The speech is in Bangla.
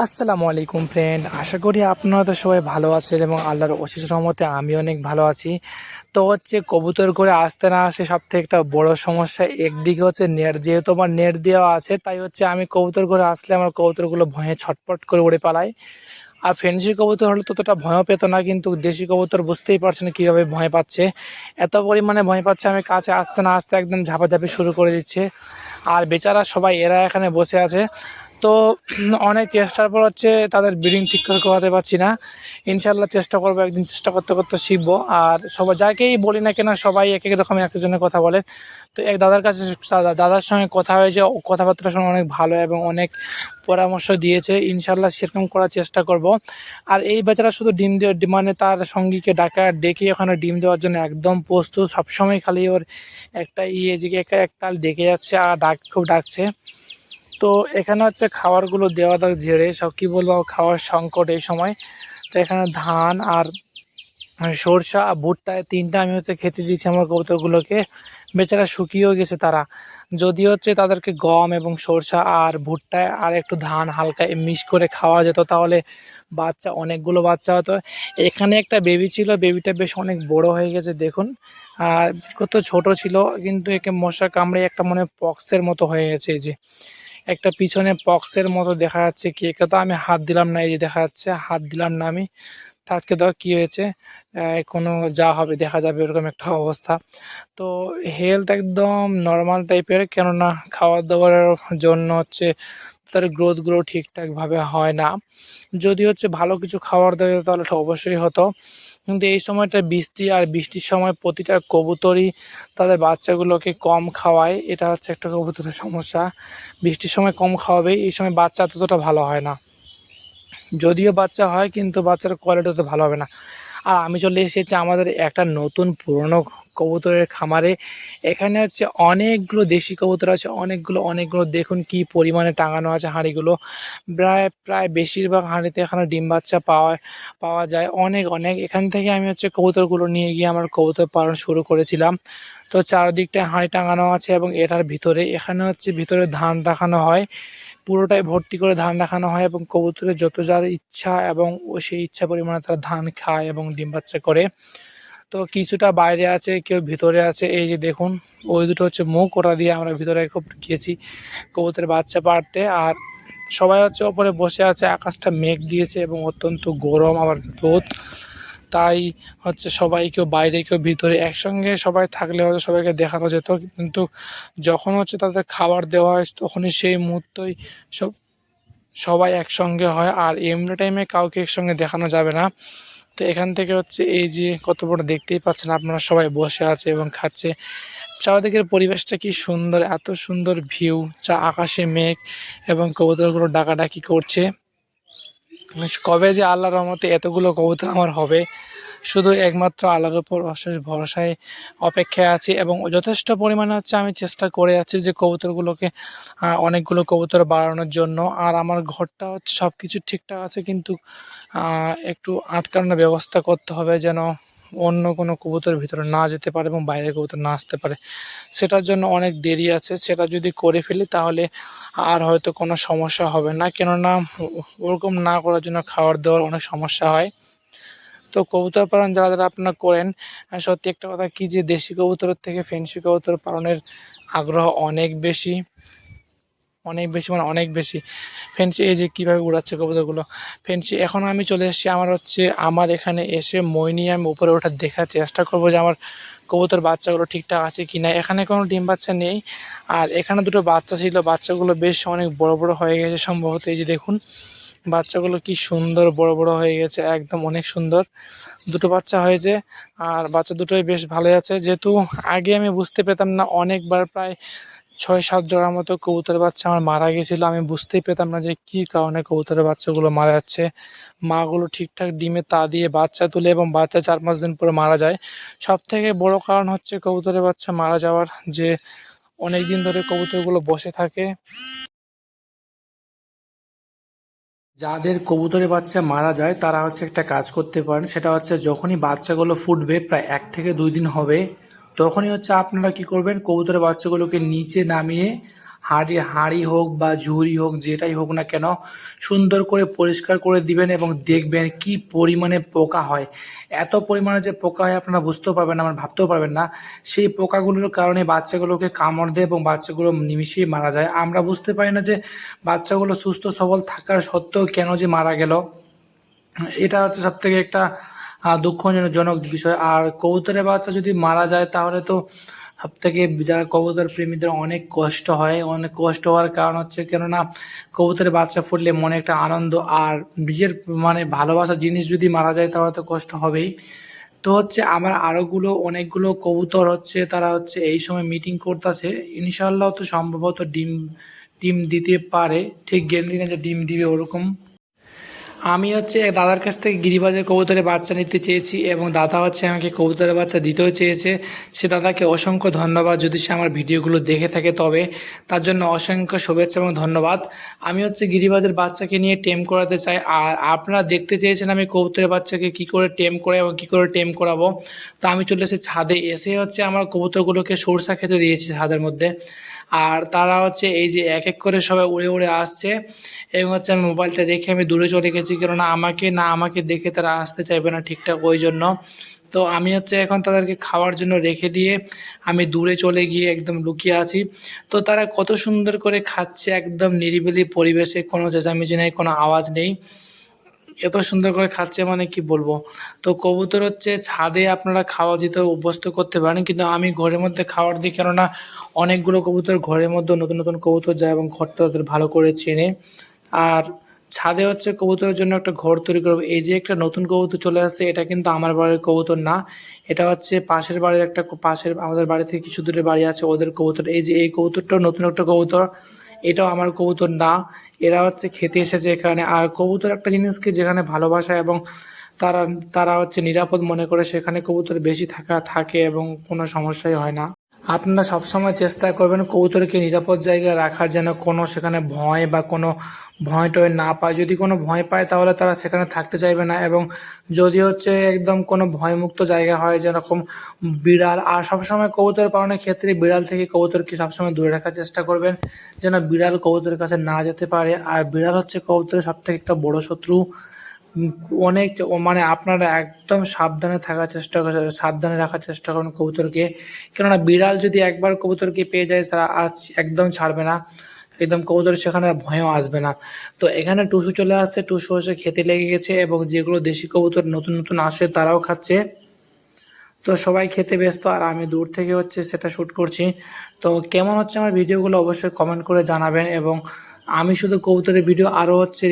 আসসালামু আলাইকুম ফ্রেন্ড আশা করি আপনারা তো সবাই ভালো আছেন এবং আল্লাহর অশেষ রহমতে আমি অনেক ভালো আছি। তো হচ্ছে কবুতর করে আসতে না আসে সব থেকে একটা বড় সমস্যা। একদিকে হচ্ছে নেট, যেহেতু আমার নেট দেওয়া আছে, তাই হচ্ছে আমি কবুতর করে আসলে আমার কবুতরগুলো ভয়ে ছটপট করে উড়ে পালায় আর ফেন্সি কবুতর হলে ততটা ভয়ও পেত না, কিন্তু দেশি কবুতর বুঝতেই পারছে না কীভাবে ভয় পাচ্ছে। এত পরিমাণে ভয় পাচ্ছে, আমি কাছে আসতে না আসতে একদম ঝাপাঝাপি শুরু করে দিচ্ছে। আর বেচারা সবাই, এরা এখানে বসে আছে। তো অনেক চেষ্টার পর হচ্ছে তাদের ব্রিডিং ঠিক করে করাতে পারছি না। ইনশাল্লাহ চেষ্টা করব, একদিন চেষ্টা করতে করতে শিখব। আর সবাই যাকেই বলি না কেন, সবাই এক এক রকম এক একজনের কথা বলে। তো এক দাদার কাছে, দাদা- দাদার সঙ্গে কথা হয়েছে কথাবার্তা শুনে অনেক ভালো এবং অনেক পরামর্শ দিয়েছে। ইনশাল্লাহ সেরকম করার চেষ্টা করব। আর এই বেচারা শুধু ডিম দেওয়ার মানে তার সঙ্গীকে ডাকা ডেকে ওখানে ডিম দেওয়ার জন্য একদম প্রস্তুত। সবসময় খালি ওর একটা ইয়ে যে একা একতাল ডেকে যাচ্ছে আর ডাক, খুব ডাকছে। তো এখানে হচ্ছে খাবারগুলো দেওয়া দাও ঝেড়ে, সব কী বলব, খাওয়ার সংকট এই সময়। তো এখানে ধান আর সরষা আর ভুট্টা তিনটা আমি হচ্ছে খেতে দিয়েছি আমার কবুতরগুলোকে। বেচারা শুকিয়েও গেছে তারা। যদি হচ্ছে তাদেরকে গম এবং সরষা আর ভুট্টায় আর একটু ধান হালকা মিক্স করে খাওয়া যেত, তাহলে বাচ্চা, অনেকগুলো বাচ্চা হতো। এখানে একটা বেবি ছিল বেবিটা বেশ অনেক বড় হয়ে গেছে, দেখুন। আর কত ছোট ছিল, কিন্তু একে মশা কামড়ে একটা মনে পক্সের মতো হয়ে গেছে এই যে। একটা পিছনে পক্সের মতো দেখা যাচ্ছে কি একে তো আমি হাত দিলাম না, এই যে দেখা যাচ্ছে, হাত দিলাম না আমি। তাকে ধর কি হয়েছে কোনো যা হবে, দেখা যাবে এরকম একটা অবস্থা। তো হেলথ একদম নর্মাল টাইপের কেননা খাওয়া দাওয়ার জন্য হচ্ছে তার গ্রোথগুলো ঠিকঠাকভাবে হয় না। যদি হচ্ছে ভালো কিছু খাবার দেয় তাহলে অবশ্যই হতো। কিন্তু এই সময়টা বৃষ্টি আর বৃষ্টির সময় প্রতিটা কবুতরই তাদের বাচ্চাগুলোকে কম খাওয়ায়। এটা হচ্ছে একটা কবুতরের সমস্যা। বৃষ্টির সময় কম খাওয়াবে, এই সময় বাচ্চা ততটা ভালো হয় না। যদিও বাচ্চা হয়, কিন্তু বাচ্চার কোয়ালিটি তো ভালো হবে না। আর আমি চলে এসেছি আমাদের একটা নতুন পুরনো কবুতরের খামারে। এখানে হচ্ছে অনেকগুলো দেশি কবুতর আছে, অনেকগুলো অনেকগুলো। দেখুন কি পরিমাণে টাঙানো আছে হাঁড়িগুলো। প্রায় প্রায় বেশিরভাগ হাঁড়িতে এখানে ডিম বাচ্চা পাওয়া পাওয়া যায়। অনেক অনেক। এখান থেকে আমি হচ্ছে কবুতরগুলো নিয়ে গিয়ে আমার কবুতর পালন শুরু করেছিলাম। তো চারদিকটায় হাঁড়ি টাঙানো আছে এবং এটার ভিতরে, এখানে হচ্ছে ভিতরে ধান রাখানো হয়। পুরোটাই ভর্তি করে ধান রাখানো হয় এবং কবুতরের যত যার ইচ্ছা এবং সেই ইচ্ছা পরিমাণে তারা ধান খায় এবং ডিম বাচ্চা করে। তো কিছুটা বাইরে আছে, কেউ ভিতরে আছে। এই যে দেখুন, ওই দুটো হচ্ছে মুখ, ওটা দিয়ে আমরা ভিতরে খুব গিয়েছি কবুতরের বাচ্চা পাড়তে। আর সবাই হচ্ছে ওপরে বসে আছে, আকাশটা মেঘ দিয়েছে এবং অত্যন্ত গরম, আবার রোদ। তাই হচ্ছে সবাই কেউ বাইরে, কেউ ভিতরে। একসঙ্গে সবাই থাকলে হয়তো সবাইকে দেখানো যেত, কিন্তু যখন হচ্ছে তাদের খাবার দেওয়া হয়, তখনই সেই মুহূর্তই সব, সবাই একসঙ্গে হয়। আর এমনি টাইমে কাউকে একসঙ্গে দেখানো যাবে না। তো এখান থেকে হচ্ছে এই যে কত বড় দেখতেই পাচ্ছেন আপনারা সবাই বসে আছে এবং খাচ্ছে। চারদিকের পরিবেশটা কি সুন্দর, এত সুন্দর ভিউ চা আকাশে মেঘ এবং কবুতরগুলো ডাকাডাকি করছে। কবে যে আল্লাহর রহমতে এতগুলো কবুতর আমার হবে শুধু একমাত্র আল্লাহর উপর অশেষ ভরসায় অপেক্ষায় আছি এবং যথেষ্ট পরিমাণে হচ্ছে আমি চেষ্টা করে আছি যে কবুতরগুলোকে অনেকগুলো কবুতর বাড়ানোর জন্য। আর আমার ঘরটা হচ্ছে সব কিছু ঠিকঠাক আছে, কিন্তু একটু আটকানোর ব্যবস্থা করতে হবে যেন অন্য কোনো কবুতর ভিতরে না যেতে পারে এবং বাইরের কবুতর না আসতে পারে। সেটার জন্য অনেক দেরি আছে। সেটা যদি করে ফেলি তাহলে আর হয়তো কোনো সমস্যা হবে না। কেননা ওরকম না করার জন্য খাবার দাওয়ার অনেক সমস্যা হয়। তো কবুতর পালন যারা যারা আপনারা করেন সত্যি একটা কথা কি যে দেশি কবুতরের থেকে ফেন্সি কবুতর পালনের আগ্রহ অনেক বেশি অনেক বেশি মানে অনেক বেশি। ফেন্সি এই যে কীভাবে উড়াচ্ছে কবুতরগুলো, ফেন্সি, এখন আমি চলে এসেছি আমার হচ্ছে, আমার এখানে এসে মই নিয়ে আমি উপরে ওঠার দেখার চেষ্টা করব যে আমার কবুতর বাচ্চাগুলো ঠিকঠাক আছে কি না এখানে কোনো ডিম বাচ্চা নেই, আর এখানে দুটো বাচ্চা ছিল, বাচ্চাগুলো বেশ অনেক বড় বড় হয়ে গেছে সম্ভবত। এই যে দেখুন বাচ্চাগুলো কি সুন্দর, বড় বড় হয়ে গেছে, একদম অনেক সুন্দর। দুটো বাচ্চা হয়েছে আর বাচ্চা দুটোই বেশ ভালোই আছে। যেহেতু আগে আমি বুঝতে পেতাম না, অনেকবার প্রায় ছয় সাত জোড়ার মতো কবুতরের বাচ্চা আমার মারা গেছিল। আমি বুঝতেই পেতাম না যে কী কারণে কবুতরের বাচ্চাগুলো মারা যাচ্ছে। মাগুলো ঠিকঠাক ডিমে তা দিয়ে বাচ্চা তুলে এবং বাচ্চা চার পাঁচ দিন পরে মারা যায়। সব থেকে বড় কারণ হচ্ছে কবুতরের বাচ্চা মারা যাওয়ার যে অনেক দিন ধরে কবুতরগুলো বসে থাকে। যাদের কবুতরের বাচ্চা মারা যায়, তারা হচ্ছে একটা কাজ করতে পারেন। সেটা হচ্ছে যখনই বাচ্চাগুলো ফুটবে, প্রায় এক থেকে দুই দিন হবে, তখনই হচ্ছে আপনারা কি করবেন, কবুতরের বাচ্চাগুলোকে নিচে নামিয়ে হাঁড়ি হাঁড়ি হোক বা ঝুড়ি হোক, যেটাই হোক না কেন, সুন্দর করে পরিষ্কার করে দিবেন এবং দেখবেন কি পরিমাণে পোকা হয়। এত পরিমাণে যে পোকা হয় আপনারা বুঝতেও পারবেন না, ভাবতেও পারবেন না। সেই পোকাগুলোর কারণে বাচ্চাগুলোকে কামড় দেয় এবং বাচ্চাগুলো নিমিশেই মারা যায়। আমরা বুঝতে পারি না যে বাচ্চাগুলো সুস্থ, সবল থাকার সত্ত্বেও কেন যে মারা গেল। এটা হচ্ছে সব থেকে একটা দুঃখজনক বিষয়। আর কবুতরের বাচ্চা যদি মারা যায়, তাহলে তো থেকে যারা কবুতর প্রেমীদের অনেক কষ্ট হয়, অনেক কষ্ট হওয়ার কারণ হচ্ছে কেননা কবুতরের বাচ্চা ফুটলে মনে একটা আনন্দ আর নিজের মানে ভালোবাসার জিনিস যদি মারা যায় তাহলে তো কষ্ট হবেই। তো হচ্ছে আমার আরোগুলো, অনেকগুলো কবুতর হচ্ছে তারা হচ্ছে এই সময় মিটিং করতেছে। ইনশাল্লাহ তো সম্ভবত ডিম ডিম দিতে পারে। ঠিক গ্যারান্টি না যে ডিম দিবে ওরকম। আমি হচ্ছে এক দাদার কাছ থেকে গিরিবাজের কবুতরের বাচ্চা নিতে চেয়েছি এবং দাদা হচ্ছে আমাকে কবুতরের বাচ্চা দিতেও চেয়েছে। সে দাদাকে অসংখ্য ধন্যবাদ। যদি সে আমার ভিডিওগুলো দেখে থাকে তবে তার জন্য অসংখ্য শুভেচ্ছা এবং ধন্যবাদ। আমি হচ্ছে গিরিবাজের বাচ্চাকে নিয়ে টেম করাতে চাই। আর আপনারা দেখতে চেয়েছেন আমি কবুতরের বাচ্চাকে কি করে টেম করে এবং কী করে টেম করাবো। তা আমি চলে এসে ছাদে। এসে হচ্ছে আমার কবুতরগুলোকে সরষা খেতে দিয়েছি ছাদের মধ্যে। আর তারা হচ্ছে এই যে এক এক করে সবাই উড়ে উড়ে আসছে এবং হচ্ছে আমি মোবাইলটা রেখে আমি দূরে চলে গেছি কেননা আমাকে না আমাকে দেখে তারা আসতে চাইবে না ঠিকঠাক ওই জন্য। তো আমি হচ্ছে এখন তাদেরকে খাওয়ার জন্য রেখে দিয়ে আমি দূরে চলে গিয়ে একদম লুকিয়ে আছি। তো তারা কত সুন্দর করে খাচ্ছে একদম নিরিবিলি পরিবেশে, কোনো চেঁচামেচি নেই, কোনো আওয়াজ নেই। এত সুন্দর করে খাচ্ছে মানে কি বলব? তো কবুতর হচ্ছে ছাদে আপনারা খাওয়া দিতে অভ্যস্ত করতে পারেন, কিন্তু আমি ঘরের মধ্যে খাওয়ার দিই কেননা অনেকগুলো কবুতর ঘরের মধ্যে নতুন নতুন কবুতর যায় এবং ঘরটা ওদের ভালো করে চেনে। আর ছাদে হচ্ছে কবুতরের জন্য একটা ঘর তৈরি করব। এই যে একটা নতুন কবুতর চলে আসছে, এটা কিন্তু আমার বাড়ির কবুতর না। এটা হচ্ছে পাশের বাড়ির একটা পাশের আমাদের বাড়ি থেকে কিছু দূরে বাড়ি আছে ওদের কবুতর। এই যে এই কবুতরটাও নতুন একটা কবুতর, এটাও আমার কবুতর না। এরা হচ্ছে খেতে এসেছে এখানে। আর কবুতর একটা জিনিসকে যেখানে ভালোবাসা এবং তারা তারা হচ্ছে নিরাপদ মনে করে সেখানে কবুতর বেশি থাকা, থাকে এবং কোনো সমস্যাই হয় না। আপনারা সবসময় চেষ্টা করবেন কবুতরকে নিরাপদ জায়গায় রাখার যেন কোনো সেখানে ভয় বা কোনো ভয় টয় না পায়। যদি কোনো ভয় পায় তাহলে তারা সেখানে থাকতে চাইবে না এবং যদি হচ্ছে একদম কোনো ভয়মুক্ত জায়গা হয় যেরকম বিড়াল, আর সবসময় কবুতর পালনের ক্ষেত্রে বিড়াল থেকে কবুতরকে সবসময় দূরে রাখার চেষ্টা করবেন যেন বিড়াল কবুতরের কাছে না যেতে পারে। আর বিড়াল হচ্ছে কবুতরের সব থেকে একটা বড় শত্রু। অনেক মানে আপনারা একদম সাবধানে থাকার চেষ্টা করেন সাবধানে রাখার চেষ্টা করুন কবুতরকে। কেননা বিড়াল যদি একবার কবুতরকে পেয়ে যায়, তারা আজ একদম ছাড়বে না। একদম কবুতর সেখানে ভয়ও আসবে না। তো এখানে টুসু চলে আসছে। টুসু হচ্ছে খেতে লেগে গেছে এবং যেগুলো দেশি কবুতর নতুন নতুন আসে, তারাও খাচ্ছে। তো সবাই খেতে ব্যস্ত, আর আমি দূর থেকে হচ্ছে সেটা শ্যুট করছি। তো কেমন হচ্ছে আমার ভিডিওগুলো অবশ্যই কমেন্ট করে জানাবেন এবং আমি শুধু কবুতরের ভিডিও আরও হচ্ছে